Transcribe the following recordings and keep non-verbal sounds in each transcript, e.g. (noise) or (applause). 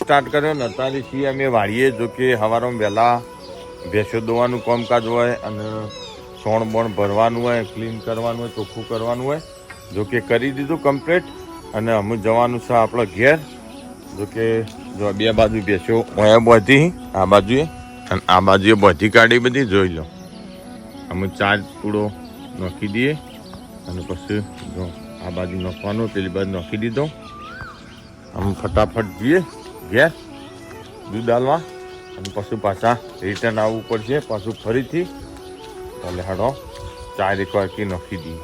Start કર્યો ને, અત્યારે છીએ અમે વાળીએ જો કે સવારમાં વહેલા ભેંસો દોવાનું કામકાજ હોય અને સોણ બોણ ભરવાનું હોય ક્લીન કરવાનું હોય, ચોખ્ખું કરવાનું હોય. જો કે કરી દીધું કમ્પ્લીટ અને અમે જવાનું છે આપણો ઘેર. જો કે જો બે બાજુ ભેંસો અહીંયા બધી, આ બાજુએ, અને આ બાજુએ બધી કાઢી બધી, જોઈ લો. અમે ચાર પૂડો નાખી દઈએ અને પછી જો આ બાજુ નાખવાનો, પેલી બાજુ નાખી દીધો. આમ ફટાફટ જઈએ ઘેર દૂધ અને પછી પાછા રિટર્ન આવવું પડશે. પાછું ફરીથી એટલે હડો ચાર એક વાગી નાખી દઈએ.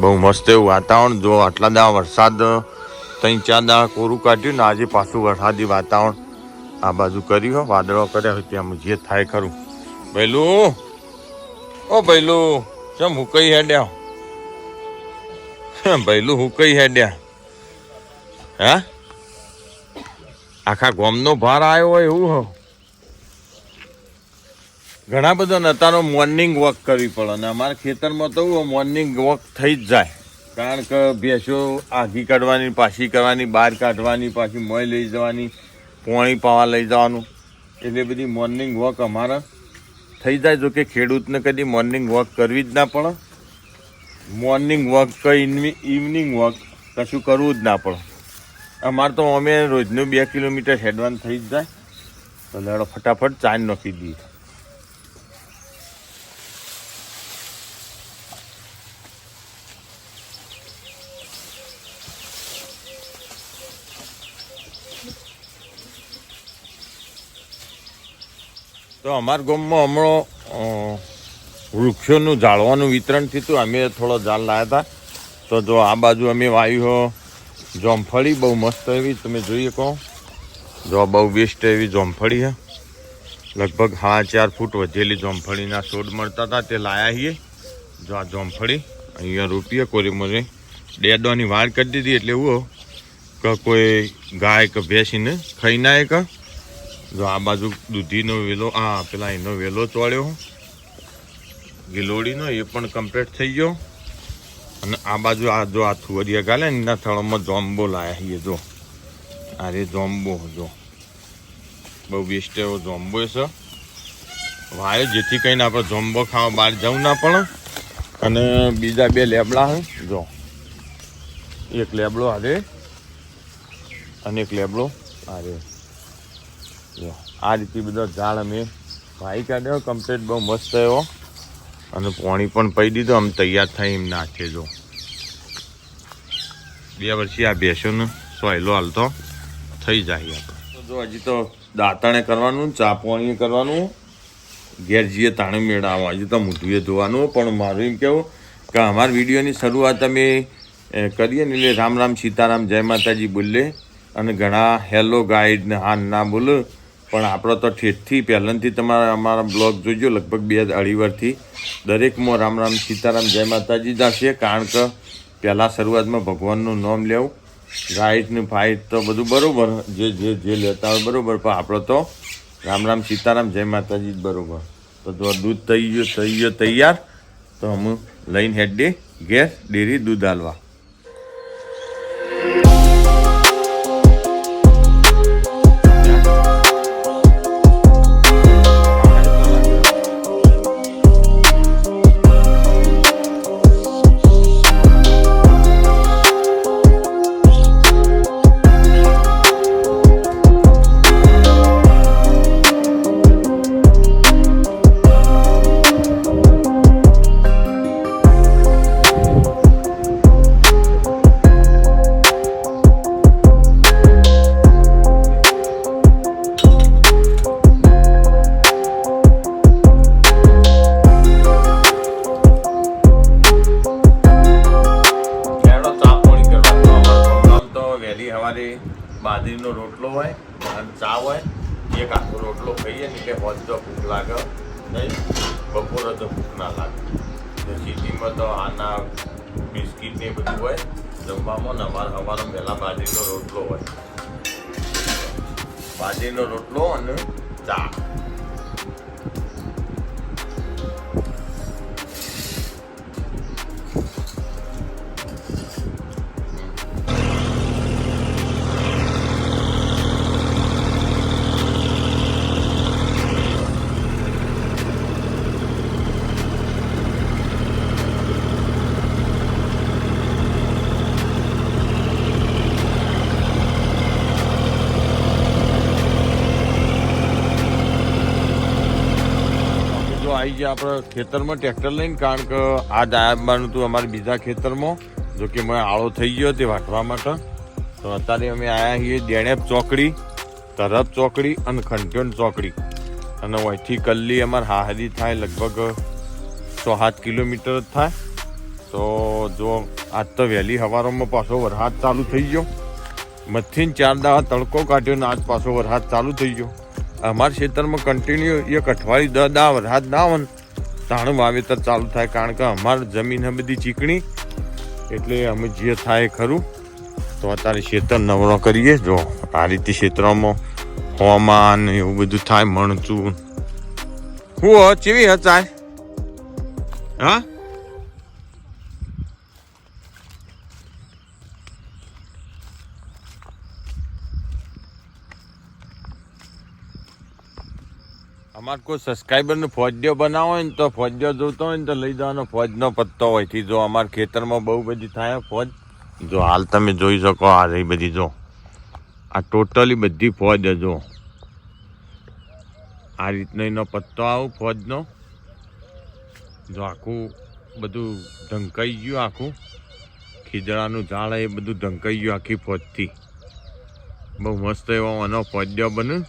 બહુ મસ્ત એવું વાતાવરણ. જો આટલા દા વરસાદ, ત્રણ ચાર દા કોરું કાઢ્યું ને આજે પાછું વરસાદી વાતાવરણ આ બાજુ કર્યું હો. વાદળો કર્યા હોય ત્યાં જે થાય ખરું. ભૈલું, ઓ ભૈલું, ચમ હું કઈ હેડ્યા? ભૈલું હું કઈ હેડ્યા? હે? આખા ગોમનો ભાર આવ્યો હોય એવું હો. ઘણા બધા નતાનો મોર્નિંગ વોક કરવી પડે અને અમારા ખેતરમાં તો મોર્નિંગ વોક થઈ જ જાય. કારણ કે ભેંસો આઘી કાઢવાની, પાછી કરવાની, બહાર કાઢવાની, પાછી મોય લઈ જવાની, પોણી પાવા લઈ જવાનું. એટલે બધી મોર્નિંગ વોક અમારે થઈ જાય. જો કે ખેડૂતને કદી મોર્નિંગ વોક કરવી જ ના પડે. મોર્નિંગ વોક કે ઇવનિંગ વોક કશું કરવું જ ના પડે. અમારે તો અમે રોજનું બે કિલોમીટર હેડવાન થઈ જ જાય. તો લેડો ફટાફટ ચાંદ નાખી દઈએ. તો અમારા ગામમાં હમણાં વૃક્ષોનું ઝાડવાનું વિતરણ થયું હતું. અમે થોડો ઝાડ લાવ્યા હતા. તો જો આ બાજુ અમે વાવ્યું જોમફળી બહુ મસ્ત એવી, તમે જોઈએ કહો. જો બહુ બેસ્ટ એવી જોમફળી છે લગભગ હા ચાર ફૂટ વધેલી જોમફળીના છોડ મળતા હતા, તે લાયા છીએ જો આ જોમફળી અહીંયા રોપીએ કોરી મને ડેડવાની વાળ કરી દીધી એટલે એવું કે કોઈ ગાય કે ભેંસીને ખાઈ ના કે જો આ બાજુ દૂધીનો વેલો, આ પેલા એનો વેલો ચોળ્યો. ગિલોડીનો એ પણ કમ્પ્લીટ થઈ ગયો. અને આ બાજુ આ જો આ થુવરિયા ગાલે એના થળમાં જોમ્બો લાયા છીએ, જો. આ જોમ્બો, જો. બહુ બેસ્ટ એવો જોમ્બો છે. વાયો, જેથી કરીને આપણે જોમ્બો ખાવા બહાર જવું ના પડે. અને બીજા બે લેબડા હે જો. એક લેબડો હારે અને એક લેબડો હારે જો. આ રીતે બધા ઝાડ અમે ભાઈ કાઢ્યો કમ્પ્લીટ બહુ મસ્ત એવો. અને પાણી પણ પી દીધું, આમ તૈયાર થઈ એમ નાખે જો. બે વર્ષથી આ ભેંસોનો સોયલો હાલતો થઈ જાય આપણે જો હજી તો દાંતણે કરવાનું, ચા પાણી કરવાનું, ઘેર જઈએ તાણે મેળાવો હજી તો મૂઠવીએ ધોવાનું, પણ મારું એમ કહેવું કે અમારા વિડીયોની શરૂઆત અમે કરીએ ને એટલે રામ રામ સીતારામ, જય માતાજી બોલે. અને ઘણા હેલો ગાઈડ ને હા ના બોલે. પણ આપણો તો ઠેઠથી પહેલાંથી તમારા અમારા બ્લોગ જોજો, લગભગ બે અઢી વર્ષથી દરેકમાં રામ રામ સીતારામ, જય માતાજી દાશે કારણ કે પહેલાં શરૂઆતમાં ભગવાનનું નામ લેવું. રાઈટ ને ફાઇટ તો બધું બરાબર, જે જે જે લેતા હોય બરાબર, પણ આપણો તો રામ રામ સીતારામ, જય માતાજી જ બરાબર. તો દૂધ થઈ ગયું થઈ ગયું, તૈયાર, તો હું લઈને હેડે ઘેર ડેરી દૂધ હાલવા બાજરીનો રોટલો હોય અને ચા હોય, એક આખો રોટલો ખાઈએ ને કે હોજ તો ભૂખ લાગે. નહીં, બપોરે તો ભૂખ ના લાગે. સિટીમાં તો આના બિસ્કિટ ને બધું હોય, જમવામાં ને અમારે સવારમાં પહેલાં બાજરીનો રોટલો હોય. બાજરીનો રોટલો અને ચા. આવી ગયા આપણે ખેતરમાં ટ્રેક્ટર લઈને, કારણ કે આ દાયાબાનું હતું અમારે બીજા ખેતરમાં, જો કે મને આળો થઈ ગયો તે વાટવા માટે. તો અત્યારે અમે આવ્યા છીએ ડેણેપ ચોકડી, તરફ ચોકડી અને ખંઠિયોન ચોકડી. અને અહીંથી કલ્લી અમારે હાહરી થાય, લગભગ સો સાત કિલોમીટર જ થાય. તો જો આજ તો વહેલી હવારોમાં પાછો વરસાદ ચાલુ થઈ ગયો. મથીને ચાર દાવા તડકો કાઢ્યો ને આજ પાછો વરસાદ ચાલુ થઈ ગયો. અમારા ખેતરમાં કન્ટિન્યુ એક અઠવાડિયું દસ દાવ રાત ના આવે તાણું વાવેતર ચાલુ થાય કારણ કે અમારી જમીન બધી ચીકણી. એટલે અમે જે થાય ખરું. તો અત્યારે ખેતર નવરો કરીએ. જો, આ રીતે ક્ષેત્રમાં હવામાન એવું બધું થાય, મણચું. હો, ચેવી હચાય? હા? અમારે કોઈ સબસ્ક્રાઈબરનો ફોજ્યો બનાવો હોય ને તો ફોજ્યો જોતો હોય ને તો લઈ જવાનો ફોજનો પત્તો હોય. થી જો અમારા ખેતરમાં બહુ બધી થાય ફોજ. જો હાલ તમે જોઈ શકો આ રહી બધી જો. આ ટોટલી બધી ફોજ જો. આ રીતનો એનો પત્તો આવું ફોજનો. જો આખું બધું ઢંકાઈ ગયું આખું. ખીજડાનું ઝાડ એ બધું ઢંકાઈ ગયું આખી ફોજથી. બહુ મસ્ત એવો એનો ફોજ્યો બને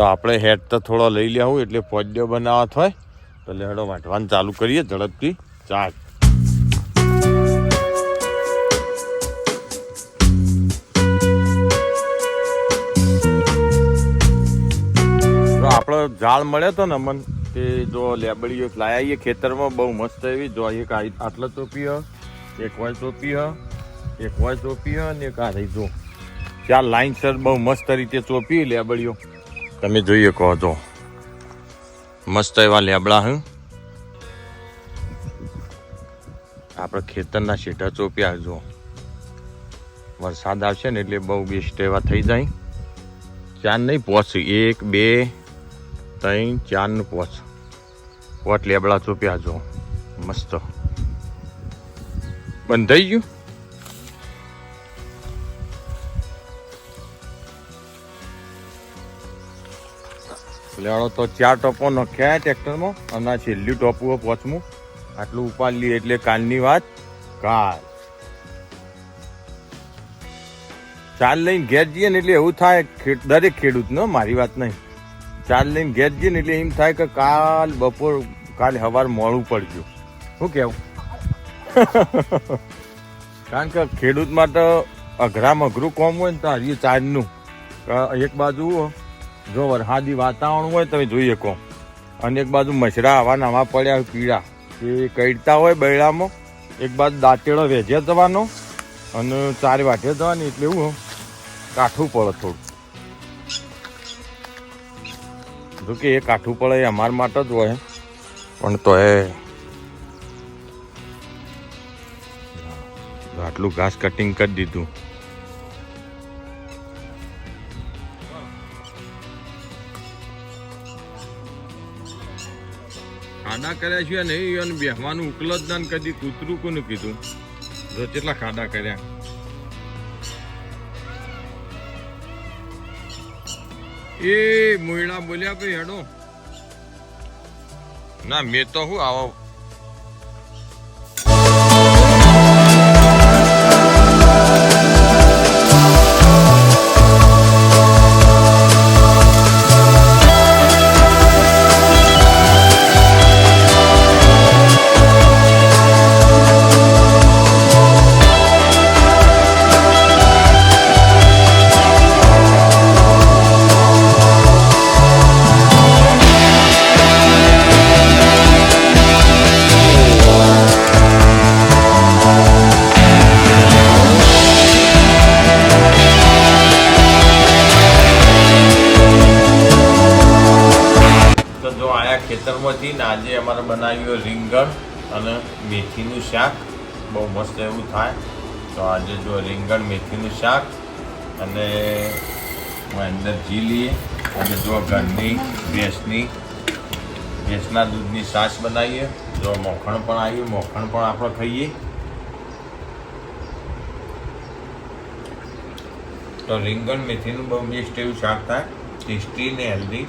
તો આપણે હેડ તો થોડો લઈ લેવું, એટલે પોજ્યો બનાવવા થાય તો લેડો વાંટવાનું ચાલુ કરીએ ઝડપથી. ચાલ. જો આપણો ઝાડ મળ્યો તો ને અમન, તે જો લેબડીઓ લાયા આવીએ ખેતરમાં, બહુ મસ્ત એવી. જો એક આટલો ચોપી એક હોય ચોપી એક હોય ચોપી અને એક આ રહી જો. ચાર લાઈન સર બહુ મસ્ત રીતે ચોપી લેબડીઓ. તમે જોઈએ કહો તો. મસ્ત એવા લેબડા હું. આપણે ખેતરના શેઠા ચોપ્યા જો. વરસાદ આવશે ને એટલે બહુ બેસ્ટ એવા થઈ જાય. ચાર નહીં પોચ એક, બે, ત્રણ ચારનું પોચ પોટ લેબડા ચોપ્યા જો. મસ્ત. બંધાઈ ગયું? લેવડો તો ચાર ટોપો નખ્યા ટ્રેક્ટરમાં અને છેલ્લું ટોપું પહોંચવું આટલું ઉપાડી એટલે કાલની વાત. કાલ. ચાલ લઈને ઘેર જઈએ ને એટલે એવું થાય દરેક ખેડૂતનો મારી વાત નહીં. ચાલ લઈને ઘેર જઈએ ને એટલે એમ થાય કે કાલ બપોર, કાલ સવાર મોડું પડજો. શું કેવું (laughs) કારણ કે ખેડૂત માટે અઘરામાં અઘરું કોમ હોય ને તો હરિયું ચારનું એક બાજુ જો વરસાદી વાતાવરણ હોય તમે જોઈ શકો. અને એક બાજુ મછરા આવા નવા પડ્યા પીળા. એ કઈડતા હોય બૈડામાં એક બાજુ દાંતેડો વેજે જવાનો અને ચારે વાટે જવાની એટલે એવું કાઠું પડે થોડું. જો કે એ કાઠું પડે એ અમારા માટે જ હોય. પણ તો એ આટલું ઘાસ કટિંગ કરી દીધું. ખાડા કર્યા છે નહીં અને બેહવાનું ઉકલ જ ના ને કદી કૂતરું કોને કીધું? જો કેટલા ખાડા કર્યા. એ મોયડા બોલ્યા ભાઈ હેડો. ના, મેં તો હું આવો ખેતરમાંથી ને આજે અમારે બનાવ્યું રીંગણ અને મેથીનું શાક. બહુ મસ્ત એવું થાય. તો આજે જો રીંગણ, મેથીનું શાક અને અંદર ઘી લઈએ. અને જો ઘરની ભેંસની, ભેંસના દૂધની છાશ બનાવીએ. જો મોખણ પણ આવ્યું, મોખણ પણ આપણે ખાઈએ. તો રીંગણ, મેથીનું બહુ બેસ્ટ એવું શાક થાય. ટેસ્ટી ને હેલ્ધી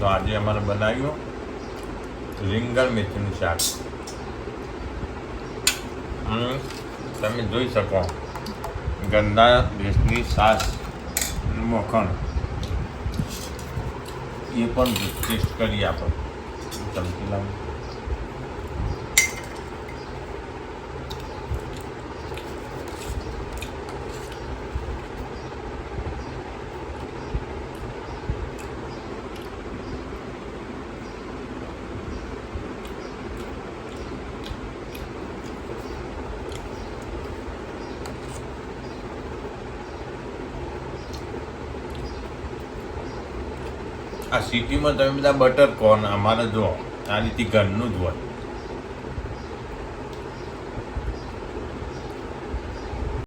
તો આજે અમારે બનાવ્યું રીંગણ મેથીનું શાક. તમે જોઈ શકો. ગંદા ભેંસની સાસ મખણ. એ પણ ટેસ્ટ કરી આપો. ચમકી લાવો. આ સિટીમાં તમે બધા બટર કોર્ન અમારે જો આ રીતે ઘરનું જ હોય.